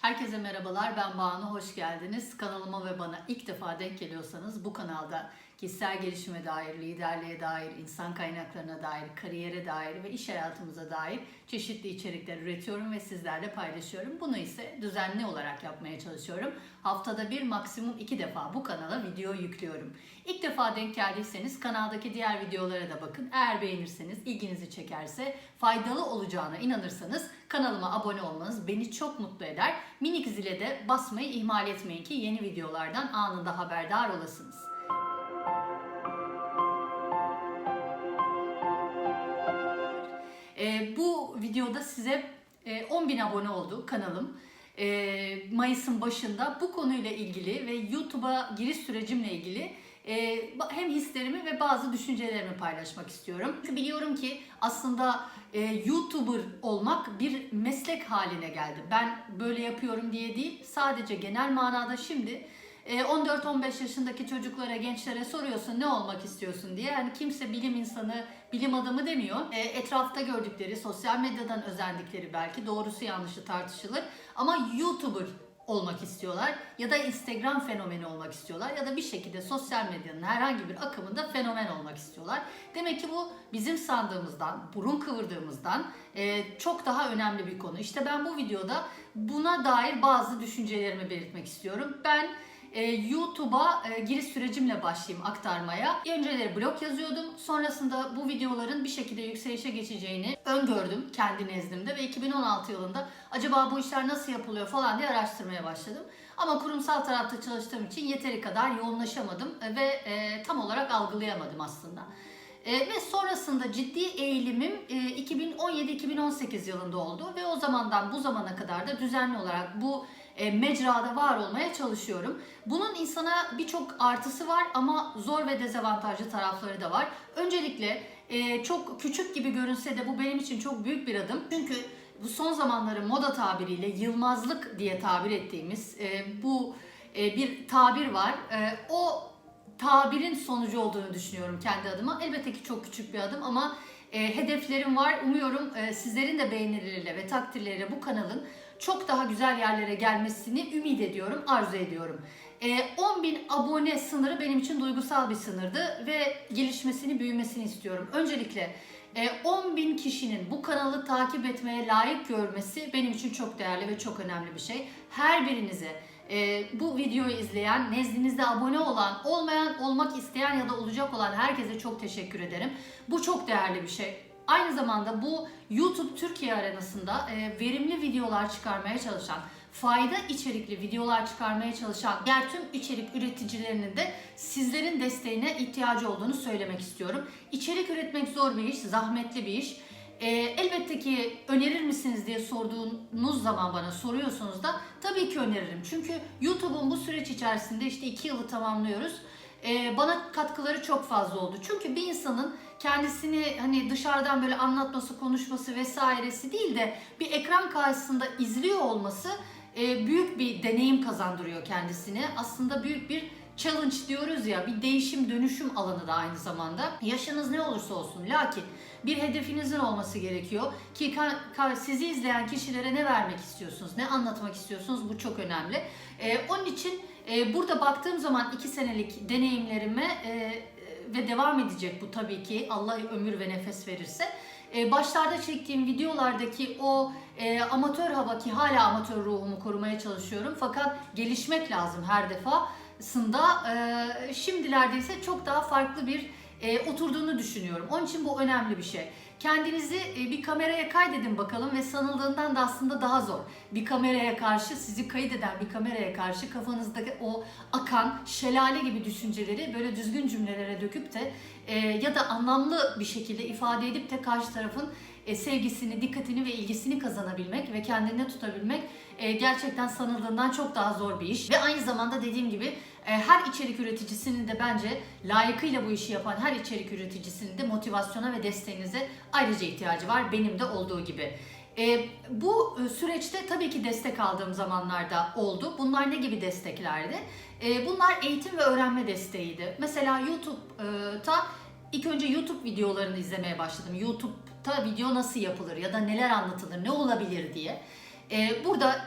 Herkese merhabalar, ben Banu, hoş geldiniz. Kanalıma ve bana ilk defa denk geliyorsanız bu kanalda kişisel gelişime dair, liderliğe dair, insan kaynaklarına dair, kariyere dair ve iş hayatımıza dair çeşitli içerikler üretiyorum ve sizlerle paylaşıyorum. Bunu ise düzenli olarak yapmaya çalışıyorum. Haftada bir, maksimum iki defa bu kanala video yüklüyorum. İlk defa denk geldiyseniz kanaldaki diğer videolara da bakın. Eğer beğenirseniz, ilginizi çekerse, faydalı olacağına inanırsanız kanalıma abone olmanız beni çok mutlu eder. Minik zile de basmayı ihmal etmeyin ki yeni videolardan anında haberdar olasınız. Ee, bu videoda size e, 10.000 abone oldu kanalım. Ee, Mayıs'ın başında bu konuyla ilgili ve YouTube'a giriş sürecimle ilgili e, hem hislerimi ve bazı düşüncelerimi paylaşmak istiyorum. Çünkü biliyorum ki aslında e, YouTuber olmak bir meslek haline geldi. Ben böyle yapıyorum diye değil, sadece genel manada şimdi 14-15 yaşındaki çocuklara, gençlere soruyorsun ne olmak istiyorsun diye. Yani kimse bilim insanı, bilim adamı demiyor. E, etrafta gördükleri, sosyal medyadan özendikleri belki doğrusu yanlışı tartışılır. Ama YouTuber olmak istiyorlar ya da Instagram fenomeni olmak istiyorlar ya da bir şekilde sosyal medyanın herhangi bir akımında fenomen olmak istiyorlar. Demek ki bu bizim sandığımızdan, burun kıvırdığımızdan e, çok daha önemli bir konu. İşte ben bu videoda buna dair bazı düşüncelerimi belirtmek istiyorum. Ben e, YouTube'a e, giriş sürecimle başlayayım aktarmaya. Önceleri blog yazıyordum. Sonrasında bu videoların bir şekilde yükselişe geçeceğini öngördüm kendi nezdimde ve 2016 yılında acaba bu işler nasıl yapılıyor falan diye araştırmaya başladım. Ama kurumsal tarafta çalıştığım için yeteri kadar yoğunlaşamadım ve e, tam olarak algılayamadım aslında. E, ve sonrasında ciddi eğilimim e, 2017-2018 yılında oldu ve o zamandan bu zamana kadar da düzenli olarak bu e, mecrada var olmaya çalışıyorum. Bunun insana birçok artısı var ama zor ve dezavantajlı tarafları da var. Öncelikle e, çok küçük gibi görünse de bu benim için çok büyük bir adım. Çünkü bu son zamanların moda tabiriyle yılmazlık diye tabir ettiğimiz e, bu bir tabir var. O tabirin sonucu olduğunu düşünüyorum kendi adıma. Elbette ki çok küçük bir adım ama hedeflerim var. Umuyorum sizlerin de beğenileriyle ve takdirleriyle bu kanalın çok daha güzel yerlere gelmesini ümit ediyorum, arzu ediyorum. E, 10.000 abone sınırı benim için duygusal bir sınırdı ve gelişmesini, büyümesini istiyorum. Öncelikle e, 10.000 kişinin bu kanalı takip etmeye layık görmesi benim için çok değerli ve çok önemli bir şey. Her birinize e, bu videoyu izleyen, nezdinizde abone olan, olmayan, olmak isteyen ya da olacak olan herkese çok teşekkür ederim. Bu çok değerli bir şey. Aynı zamanda bu YouTube Türkiye arenasında e, verimli videolar çıkarmaya çalışan, fayda içerikli videolar çıkarmaya çalışan diğer tüm içerik üreticilerinin de sizlerin desteğine ihtiyacı olduğunu söylemek istiyorum. İçerik üretmek zor bir iş, zahmetli bir iş. E, elbette ki önerir misiniz diye sorduğunuz zaman bana soruyorsunuz da tabii ki öneririm. Çünkü YouTube'un bu süreç içerisinde işte iki yılı tamamlıyoruz. E, bana katkıları çok fazla oldu. Çünkü bir insanın kendisini hani dışarıdan böyle anlatması, konuşması vesairesi değil de bir ekran karşısında izliyor olması e, büyük bir deneyim kazandırıyor kendisine. Aslında büyük bir challenge diyoruz ya bir değişim dönüşüm alanı da aynı zamanda. Yaşınız ne olursa olsun lakin bir hedefinizin olması gerekiyor ki sizi izleyen kişilere ne vermek istiyorsunuz, ne anlatmak istiyorsunuz bu çok önemli. Ee, onun için e, burada baktığım zaman iki senelik deneyimlerime e, ve devam edecek bu tabii ki Allah ömür ve nefes verirse. Ee, başlarda çektiğim videolardaki o e, amatör hava ki hala amatör ruhumu korumaya çalışıyorum fakat gelişmek lazım her defasında. E, şimdilerde ise çok daha farklı bir e, oturduğunu düşünüyorum. Onun için bu önemli bir şey. Kendinizi e, bir kameraya kaydedin bakalım ve sanıldığından da aslında daha zor. Bir kameraya karşı, sizi kaydeden bir kameraya karşı kafanızdaki o akan şelale gibi düşünceleri böyle düzgün cümlelere döküp de e, ya da anlamlı bir şekilde ifade edip de karşı tarafın e, sevgisini, dikkatini ve ilgisini kazanabilmek ve kendine tutabilmek e, gerçekten sanıldığından çok daha zor bir iş. Ve aynı zamanda dediğim gibi e, her içerik üreticisinin de bence layıkıyla bu işi yapan her içerik üreticisinin de motivasyona ve desteğinize ayrıca ihtiyacı var. Benim de olduğu gibi. E, bu süreçte tabii ki destek aldığım zamanlarda oldu. Bunlar ne gibi desteklerdi? E, bunlar eğitim ve öğrenme desteğiydi. Mesela YouTube'da ilk önce YouTube videolarını izlemeye başladım. YouTube'da video nasıl yapılır ya da neler anlatılır, ne olabilir diye. E, burada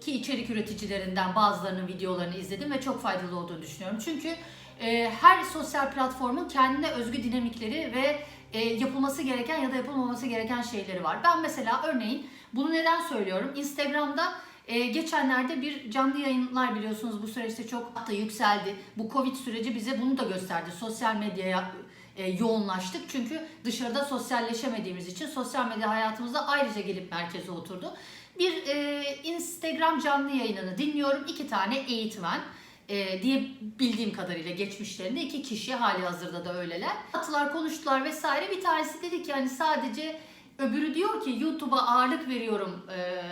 ki içerik üreticilerinden bazılarının videolarını izledim ve çok faydalı olduğunu düşünüyorum. Çünkü e, her sosyal platformun kendine özgü dinamikleri ve e, yapılması gereken ya da yapılmaması gereken şeyleri var. Ben mesela örneğin bunu neden söylüyorum? Instagram'da e, geçenlerde bir canlı yayınlar biliyorsunuz bu süreçte çok da yükseldi. Bu Covid süreci bize bunu da gösterdi. Sosyal medyaya e, yoğunlaştık. Çünkü dışarıda sosyalleşemediğimiz için sosyal medya hayatımızda ayrıca gelip merkeze oturdu. Bir e, Instagram canlı yayınını dinliyorum. İki tane eğitmen e, diye bildiğim kadarıyla geçmişlerinde iki kişi hali hazırda da öyleler. Attılar konuştular vesaire. Bir tanesi dedi ki hani sadece öbürü diyor ki YouTube'a ağırlık veriyorum, e,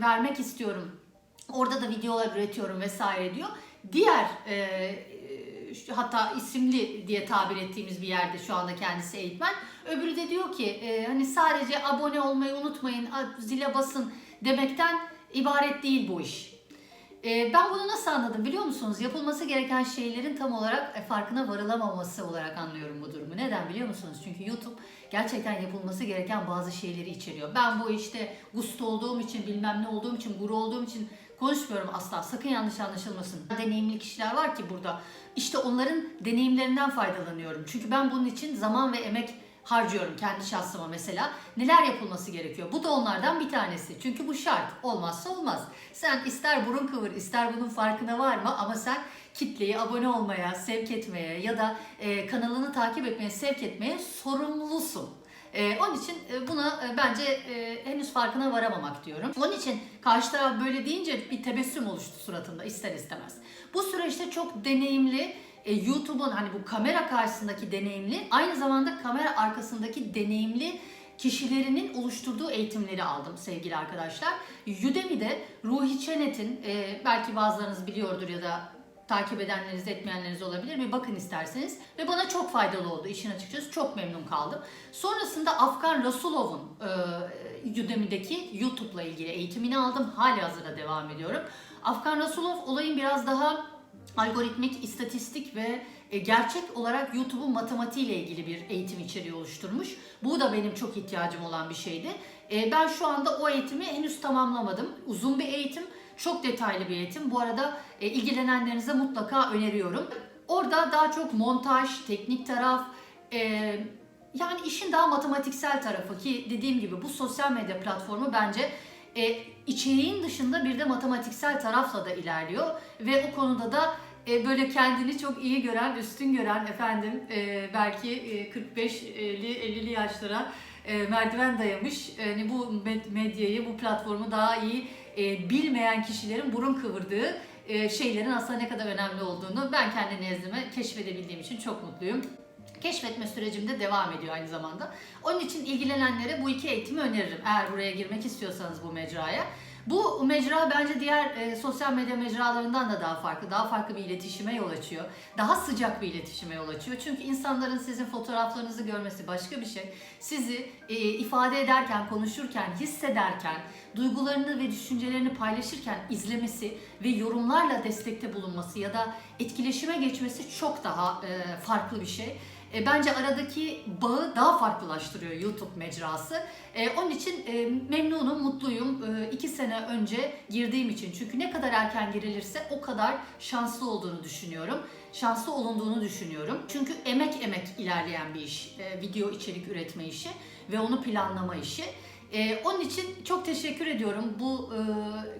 vermek istiyorum. Orada da videolar üretiyorum vesaire diyor. Diğer e, hatta isimli diye tabir ettiğimiz bir yerde şu anda kendisi eğitmen. Öbürü de diyor ki e, hani sadece abone olmayı unutmayın, zile basın demekten ibaret değil bu iş. E, ben bunu nasıl anladım biliyor musunuz? Yapılması gereken şeylerin tam olarak e, farkına varılamaması olarak anlıyorum bu durumu. Neden biliyor musunuz? Çünkü YouTube gerçekten yapılması gereken bazı şeyleri içeriyor. Ben bu işte gusto olduğum için, bilmem ne olduğum için, guru olduğum için konuşmuyorum asla. Sakın yanlış anlaşılmasın. Deneyimli kişiler var ki burada. İşte onların deneyimlerinden faydalanıyorum. Çünkü ben bunun için zaman ve emek harcıyorum kendi şahsıma mesela. Neler yapılması gerekiyor? Bu da onlardan bir tanesi. Çünkü bu şart. Olmazsa olmaz. Sen ister burun kıvır, ister bunun farkına varma ama sen kitleyi abone olmaya, sevk etmeye ya da e, kanalını takip etmeye, sevk etmeye sorumlusun. E, onun için e, buna e, bence e, henüz farkına varamamak diyorum. Onun için karşı taraf böyle deyince bir tebessüm oluştu suratında ister istemez. Bu süreçte çok deneyimli e, YouTube'un hani bu kamera karşısındaki deneyimli aynı zamanda kamera arkasındaki deneyimli kişilerinin oluşturduğu eğitimleri aldım sevgili arkadaşlar. Udemy'de Ruhi Çenet'in e, belki bazılarınız biliyordur ya da takip edenleriniz etmeyenleriniz olabilir. Bir bakın isterseniz. Ve bana çok faydalı oldu işin açıkçası. Çok memnun kaldım. Sonrasında Afgan Rasulov'un e, Udemy'deki YouTube'la ilgili eğitimini aldım. Hali hazırda devam ediyorum. Afgan Rasulov olayın biraz daha algoritmik, istatistik ve e, gerçek olarak YouTube'un matematiğiyle ilgili bir eğitim içeriği oluşturmuş. Bu da benim çok ihtiyacım olan bir şeydi. E, Ben şu anda o eğitimi henüz tamamlamadım. Uzun bir eğitim, çok detaylı bir eğitim. Bu arada e, ilgilenenlerinize mutlaka öneriyorum. Orada daha çok montaj, teknik taraf, e, yani işin daha matematiksel tarafı ki dediğim gibi bu sosyal medya platformu bence e, içeriğin dışında bir de matematiksel tarafla da ilerliyor ve o konuda da e, böyle kendini çok iyi gören, üstün gören efendim e, belki e, 45-50 50'li yaşlara e, merdiven dayamış yani bu med- medyayı, bu platformu daha iyi e, bilmeyen kişilerin burun kıvırdığı e, şeylerin aslında ne kadar önemli olduğunu ben kendi nezdime keşfedebildiğim için çok mutluyum. Keşfetme sürecim de devam ediyor aynı zamanda. Onun için ilgilenenlere bu iki eğitimi öneririm. Eğer buraya girmek istiyorsanız bu mecraya. Bu mecra bence diğer e, sosyal medya mecralarından da daha farklı. Daha farklı bir iletişime yol açıyor. Daha sıcak bir iletişime yol açıyor. Çünkü insanların sizin fotoğraflarınızı görmesi başka bir şey. Sizi e, ifade ederken, konuşurken, hissederken, duygularını ve düşüncelerini paylaşırken izlemesi ve yorumlarla destekte bulunması ya da etkileşime geçmesi çok daha e, farklı bir şey. E, bence aradaki bağı daha farklılaştırıyor YouTube mecrası. E, onun için e, memnunum, mutluyum. E, iki sene önce girdiğim için. Çünkü ne kadar erken girilirse o kadar şanslı olduğunu düşünüyorum. Şanslı olunduğunu düşünüyorum. Çünkü emek emek ilerleyen bir iş. E, video içerik üretme işi ve onu planlama işi. E, onun için çok teşekkür ediyorum. Bu e,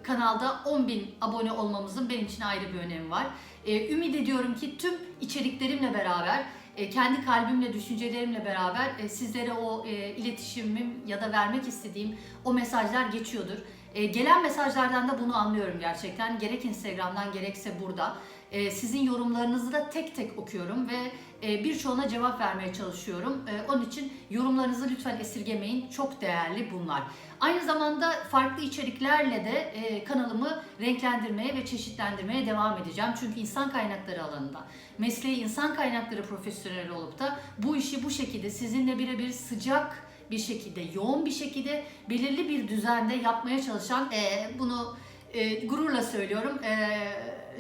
kanalda 10.000 abone olmamızın benim için ayrı bir önemi var. E, ümit ediyorum ki tüm içeriklerimle beraber kendi kalbimle, düşüncelerimle beraber e, sizlere o e, iletişimim ya da vermek istediğim o mesajlar geçiyordur. E, gelen mesajlardan da bunu anlıyorum gerçekten. Gerek Instagram'dan gerekse burada. E, sizin yorumlarınızı da tek tek okuyorum ve e, birçoğuna cevap vermeye çalışıyorum. E, onun için yorumlarınızı lütfen esirgemeyin. Çok değerli bunlar. Aynı zamanda farklı içeriklerle de e, kanalımı renklendirmeye ve çeşitlendirmeye devam edeceğim. Çünkü insan kaynakları alanında mesleği insan kaynakları profesyoneli olup da bu işi bu şekilde sizinle birebir sıcak bir şekilde, yoğun bir şekilde belirli bir düzende yapmaya çalışan, e, bunu e, gururla söylüyorum. E,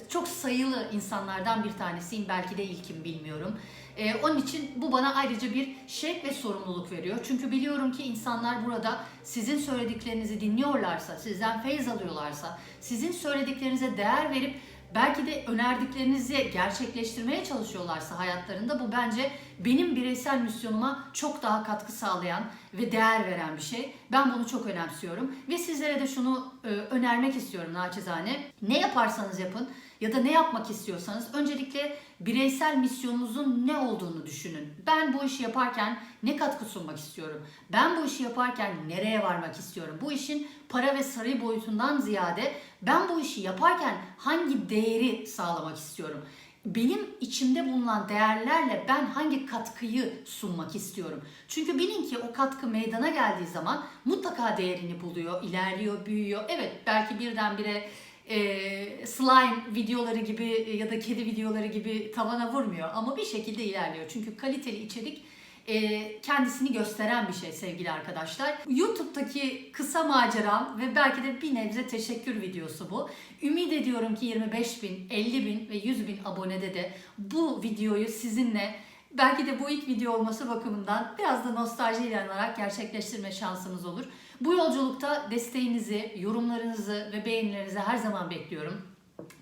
çok sayılı insanlardan bir tanesiyim. Belki de ilkim bilmiyorum. E, onun için bu bana ayrıca bir şevk ve sorumluluk veriyor. Çünkü biliyorum ki insanlar burada sizin söylediklerinizi dinliyorlarsa, sizden feyz alıyorlarsa, sizin söylediklerinize değer verip belki de önerdiklerinizi gerçekleştirmeye çalışıyorlarsa hayatlarında bu bence benim bireysel misyonuma çok daha katkı sağlayan ve değer veren bir şey. Ben bunu çok önemsiyorum ve sizlere de şunu e, önermek istiyorum naçizane. Ne yaparsanız yapın ya da ne yapmak istiyorsanız öncelikle bireysel misyonunuzun ne olduğunu düşünün. Ben bu işi yaparken ne katkı sunmak istiyorum? Ben bu işi yaparken nereye varmak istiyorum? Bu işin para ve sarı boyutundan ziyade ben bu işi yaparken hangi değeri sağlamak istiyorum? Benim içimde bulunan değerlerle ben hangi katkıyı sunmak istiyorum? Çünkü bilin ki o katkı meydana geldiği zaman mutlaka değerini buluyor, ilerliyor, büyüyor. Evet belki birdenbire e, slime videoları gibi ya da kedi videoları gibi tavana vurmuyor ama bir şekilde ilerliyor. Çünkü kaliteli içerik e, kendisini gösteren bir şey sevgili arkadaşlar. YouTube'daki kısa maceram ve belki de bir nebze teşekkür videosu bu. Ümit ediyorum ki 25 bin, 50 bin ve 100 bin abonede de bu videoyu sizinle belki de bu ilk video olması bakımından biraz da nostaljiyle anarak gerçekleştirme şansımız olur. Bu yolculukta desteğinizi, yorumlarınızı ve beğenilerinizi her zaman bekliyorum.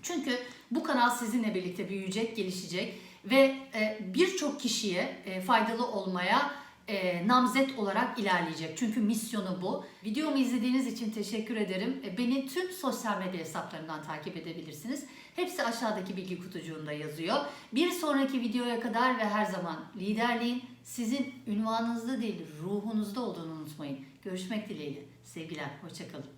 Çünkü bu kanal sizinle birlikte büyüyecek, gelişecek ve e, birçok kişiye e, faydalı olmaya e, namzet olarak ilerleyecek. Çünkü misyonu bu. Videomu izlediğiniz için teşekkür ederim. E, Beni tüm sosyal medya hesaplarından takip edebilirsiniz. Hepsi aşağıdaki bilgi kutucuğunda yazıyor. Bir sonraki videoya kadar ve her zaman liderliğin sizin ünvanınızda değil ruhunuzda olduğunu unutmayın. Görüşmek dileğiyle. Sevgiler, hoşçakalın.